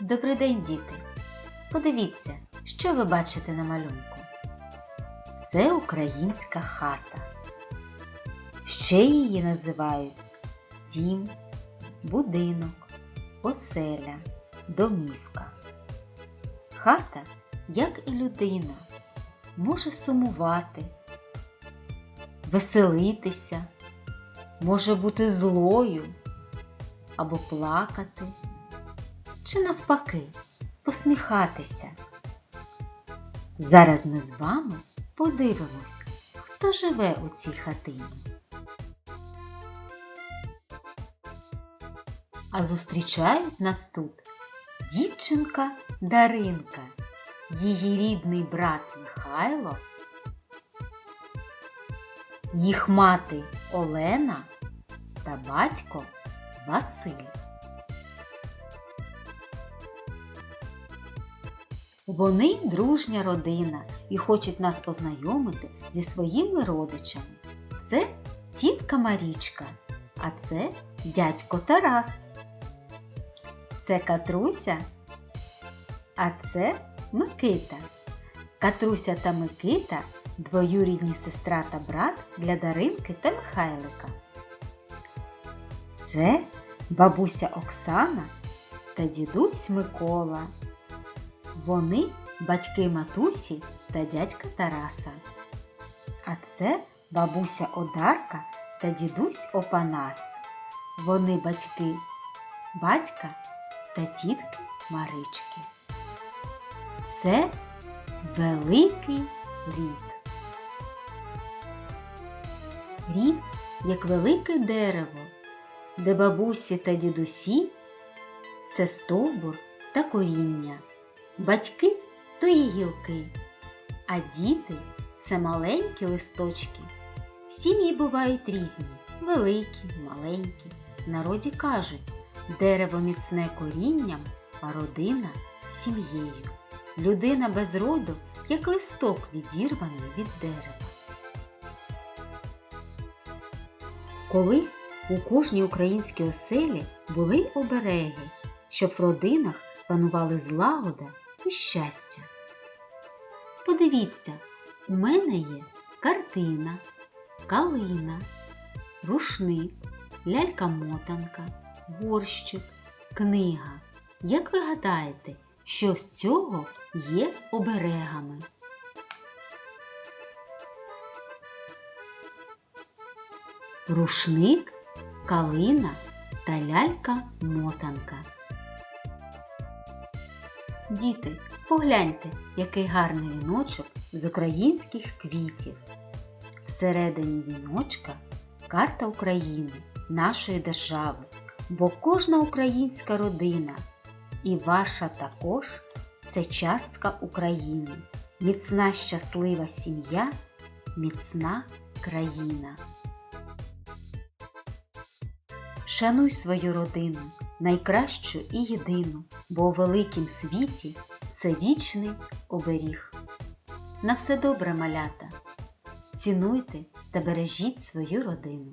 Добрий день, діти! Подивіться, що ви бачите на малюнку. Це українська хата. Ще її називають дім, будинок, оселя, домівка. Хата, як і людина, може сумувати, веселитися, може бути злою або плакати чи навпаки посміхатися. Зараз ми з вами подивимось, хто живе у цій хатині. А зустрічають нас тут дівчинка Даринка, її рідний брат Михайло, їх мати Олена та батько Василь. Вони дружня родина і хочуть нас познайомити зі своїми родичами. Це тітка Марічка, а це дядько Тарас. Це Катруся, а це Микита. Катруся та Микита двоюрідні сестра та брат для Даринки та Михайлика. Це бабуся Оксана та дідусь Микола. Вони батьки матусі та дядька Тараса. А це бабуся Одарка та дідусь Опанас. Вони батьки батька та тітки Марички. Це великий рід. Рід як велике дерево, де бабусі та дідусі це стовбур та коріння. Батьки то є гілки, а діти це маленькі листочки. Сім'ї бувають різні, великі, маленькі. В народі кажуть, дерево міцне корінням, а родина сім'єю. Людина без роду, як листок відірваний від дерева. Колись у кожній українській оселі були обереги, щоб в родинах панували злагода і щастя. Подивіться, у мене є картина, калина, рушник, лялька-мотанка, горщик, книга. Як ви гадаєте, що з цього є оберегами? Рушник, калина та лялька-мотанка. Діти, погляньте, який гарний віночок з українських квітів. Всередині віночка карта України, нашої держави, бо кожна українська родина і ваша також це частка України, міцна щаслива сім'я, міцна країна. Шануй свою родину, найкращу і єдину, бо у великім світі це вічний оберіг. На все добре, малята! Цінуйте та бережіть свою родину.